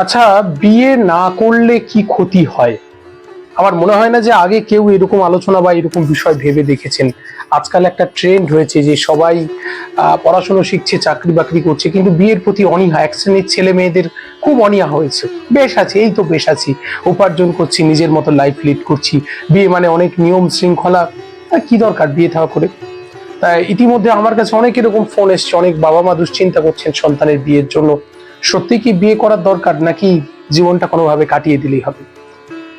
আচ্ছা বিয়ে না করলে কি ক্ষতি হয়? আমার মনে হয় না যে আগে কেউ এরকম আলোচনা বা এরকম বিষয় ভেবে দেখেছেন। আজকাল একটা ট্রেন্ড হয়েছে যে সবাই পড়াশোনা শিখছে, চাকরি বাকরি করছে, কিন্তু বিয়ের প্রতি অনীহা, এক শ্রেণির ছেলে মেয়েদের খুব অনীহা হয়েছে। বেশ আছে, এই তো বেশ আছি। উপার্জন করছি, নিজের মতো লাইফ লিড করছি। বিয়ে মানে অনেক নিয়ম শৃঙ্খলা। কি দরকার বিয়ে থাকা করে? তাই ইতিমধ্যে আমার কাছে অনেক এরকম ফোন এসছে, অনেক বাবা মা দুশ্চিন্তা করছেন সন্তানের বিয়ের জন্য। সত্যি কি বিয়ে করার দরকার নাকি জীবনটা কোনোভাবে কাটিয়ে দিলেই হবে?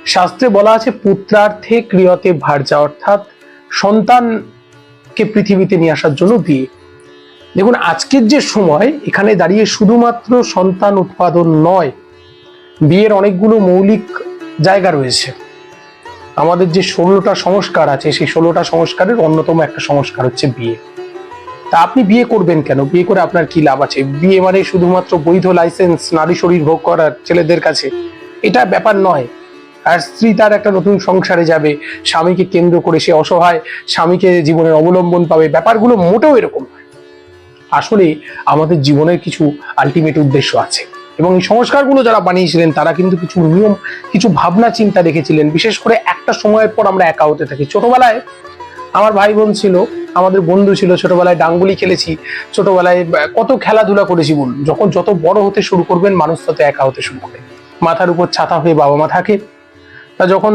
শাস্ত্রে বলা আছে, পুত্রার্থে ক্রিয়তে ভার্যা অর্থাৎ সন্তানকে পৃথিবীতে নিয়ে আসার জন্য বিয়ে। দেখুন, আজকের যে সময়, এখানে দাঁড়িয়ে শুধুমাত্র সন্তান উৎপাদন নয়, বিয়ের অনেকগুলো মৌলিক জায়গা রয়েছে। আমাদের যে ষোলোটা সংস্কার আছে, সেই ষোলোটা সংস্কারের অন্যতম একটা সংস্কার হচ্ছে বিয়ে। তা আপনি বিয়ে করবেন কেন? বিয়ে করে আপনার কি লাভ আছে? বিয়ে মানে শুধুমাত্র বৈধ লাইসেন্স নারী শরীর ভোগ করার ছেলেদের কাছে। এটা ব্যাপার নয়। আর স্ত্রী তার একটা নতুন সংসারে যাবে, স্বামীকে কেন্দ্র করে সে অসহায়, স্বামীকে জীবনের অবলম্বন পাবে। ব্যাপারগুলো মোটেও এরকম আসলে আমাদের জীবনের কিছু আলটিমেট উদ্দেশ্য আছে। এবং এই সংস্কারগুলো যারা বানিয়েছিলেন, তারা কিন্তু কিছু নিয়ম, কিছু ভাবনা, চিন্তা রেখেছিলেন। বিশেষ করে একটা সময়ের পর আমরা একা হতে থাকি। ছোটবেলায় আমার ভাই বোন ছিল আমাদের বন্ধু ছিল, ছোটবেলায় ডাঙ্গুলি খেলেছি, ছোটবেলায় কত খেলাধুলা করেছি বলুন যখন যত বড় হতে শুরু করবেন, মানুষ তত একা হতে শুরু করে। মাথার উপর ছাতা হয়ে বাবা মা থাকে। তা যখন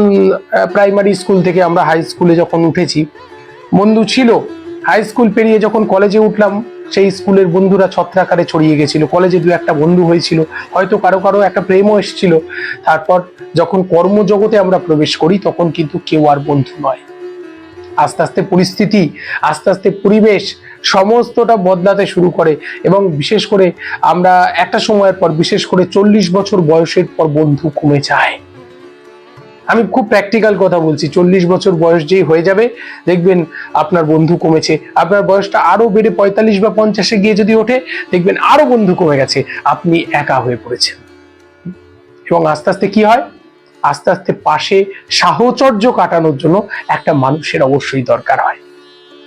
প্রাইমারি স্কুল থেকে আমরা হাই স্কুলে যখন উঠেছি, বন্ধু ছিল। হাই স্কুল পেরিয়ে যখন কলেজে উঠলাম, সেই স্কুলের বন্ধুরা ছত্রাকারে ছড়িয়ে গেছিল। কলেজে দু একটা বন্ধু হয়েছিল। হয়তো কারও কারও একটা প্রেমও এসেছিল। তারপর যখন কর্মজগতে আমরা প্রবেশ করি, তখন কিন্তু কেউ আর বন্ধু নয়। আস্তে আস্তে পরিস্থিতি, আস্তে আস্তে পরিবেশ সমস্তটা বদলাতে শুরু করে এবং বিশেষ করে আমরা একটা সময়ের পর বিশেষ করে চল্লিশ বছর বয়সের পর বন্ধু কমে যায়। আমি খুব প্র্যাকটিক্যাল কথা বলছি, চল্লিশ বছর বয়স যেই হয়ে যাবে, দেখবেন আপনার বন্ধু কমেছে, আপনার বয়সটা আরও বেড়ে পঁয়তাল্লিশ বা পঞ্চাশে গিয়ে যদি ওঠে, দেখবেন আরও বন্ধু কমে গেছে, আপনি একা হয়ে পড়েছেন। এবং আস্তে আস্তে কি হয়? আস্তে আস্তে পাশে সাহচর্য কাটানোর জন্য একটা মানুষের অবশ্যই দরকার হয়।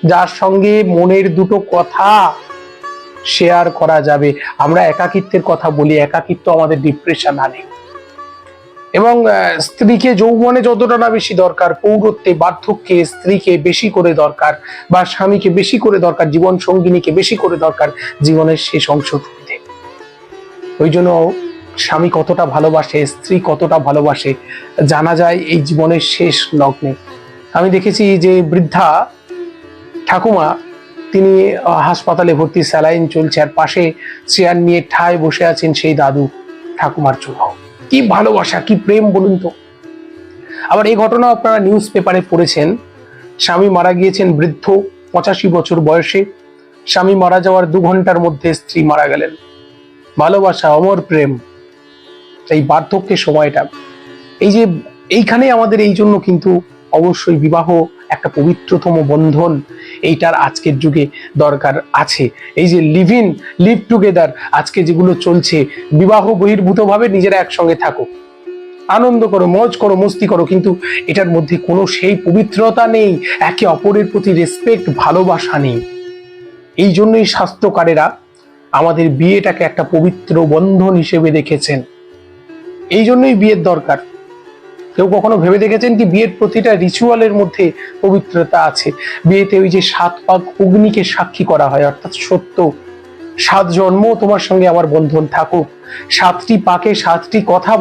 যার সঙ্গে মনের দুটো কথা শেয়ার করা যাবে। আমরা একাকিত্বের কথা বলি, একাকিত্ব আমাদের ডিপ্রেশন আনে। এবং স্ত্রীকে যৌবনে যতটা না বেশি দরকার, পৌরত্বে বার্ধক্যে স্ত্রীকে বেশি করে দরকার বা স্বামীকে বেশি করে দরকার, জীবন সঙ্গিনীকে বেশি করে দরকার, জীবনের শেষ অংশটুকুতে ওই জন্য স্বামী কতটা ভালোবাসে, স্ত্রী কতটা ভালোবাসে, জানা যায় এই জীবনের শেষ লগ্নে। আমি দেখেছি যে বৃদ্ধা ঠাকুমা, তিনি হাসপাতালে ভর্তি, স্যালাইন চলছে, আর পাশে চেয়ার নিয়ে ঠায় বসে আছেন সেই দাদু ঠাকুমার জন্য কি ভালোবাসা, কি প্রেম বলুন তো। আবার এই ঘটনা আপনারা নিউজ পেপারে পড়েছেন। স্বামী মারা গিয়েছেন বৃদ্ধ, পঁচাশি বছর বয়সে। স্বামী মারা যাওয়ার দু ঘণ্টার মধ্যে স্ত্রী মারা গেলেন। ভালোবাসা, অমর প্রেম। এই বার্ধক্যের সময়টা। এই যে এইখানে আমাদের এই জন্য কিন্তু অবশ্যই বিবাহ একটা পবিত্রতম বন্ধন এইটার আজকের যুগে দরকার আছে। এই যে লিভ ইন লিভ টুগেদার আজকে যেগুলো চলছে, বিবাহ বহির্ভূতভাবে নিজেরা একসঙ্গে থাকো। আনন্দ করো, মজ করো, মস্তি করো, কিন্তু এটার মধ্যে কোনো সেই পবিত্রতা নেই, একে অপরের প্রতি রেসপেক্ট ভালোবাসা নেই। এই জন্যই শাস্ত্রকারেরা আমাদের বিয়েটাকে একটা পবিত্র বন্ধন হিসেবে দেখেছেন। এই জন্যই বিয়ের দরকার। কেউ কখনো ভেবে দেখেছেন কি বিয়ের প্রতিটা রিচুয়ালের মধ্যে পবিত্রতা আছে? বিয়েতে ওই যে সাত পাক অগ্নিকে সাক্ষী করা হয়, অর্থাৎ সত্য। সাত জন্ম তোমার সঙ্গে আমার বন্ধন থাকুক। সাতটি পাকে সাতটি কথা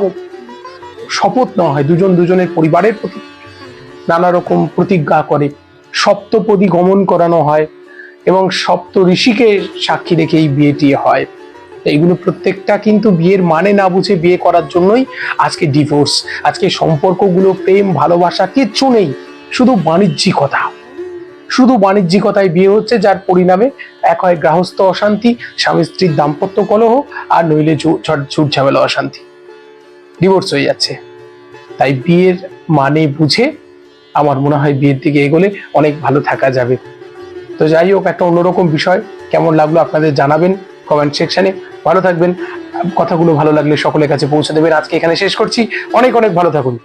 শপথ নেওয়া হয় দুজন দুজনের পরিবারের প্রতি। নানা রকম প্রতিজ্ঞা করে। সপ্তপদী গমন করানো হয় এবং সপ্ত ঋষিকে সাক্ষী রেখে এই বিয়েটি হয়। এইগুলো প্রত্যেকটা কিন্তু বিয়ের মানে না বুঝে বিয়ে করার জন্যই আজকে ডিভোর্স আজকে সম্পর্কগুলো, প্রেম, ভালোবাসা, কিচ্ছু নেই। শুধু বাণিজ্যিকতা। শুধু বাণিজ্যিকতায় বিয়ে হচ্ছে, যার পরিণামে এক হয় গৃহস্থ অশান্তি, স্বামী স্ত্রীর দাম্পত্য কলহ, আর নইলে ঝুট ঝামেলা অশান্তি। ডিভোর্স হয়ে যাচ্ছে। তাই বিয়ের মানে বুঝে আমার মনে হয় বিয়ের দিকে এগোলে অনেক ভালো থাকা যাবে। তো যাই হোক, একটা অন্যরকম বিষয়। কেমন লাগল আপনাদের জানাবেন। কমেন্ট সেকশনে ভালো থাকবেন। কথাগুলো ভালো লাগলে সকলের কাছে পৌঁছে দেবেন। আজকে এখানে শেষ করছি। অনেক অনেক ভালো থাকুন।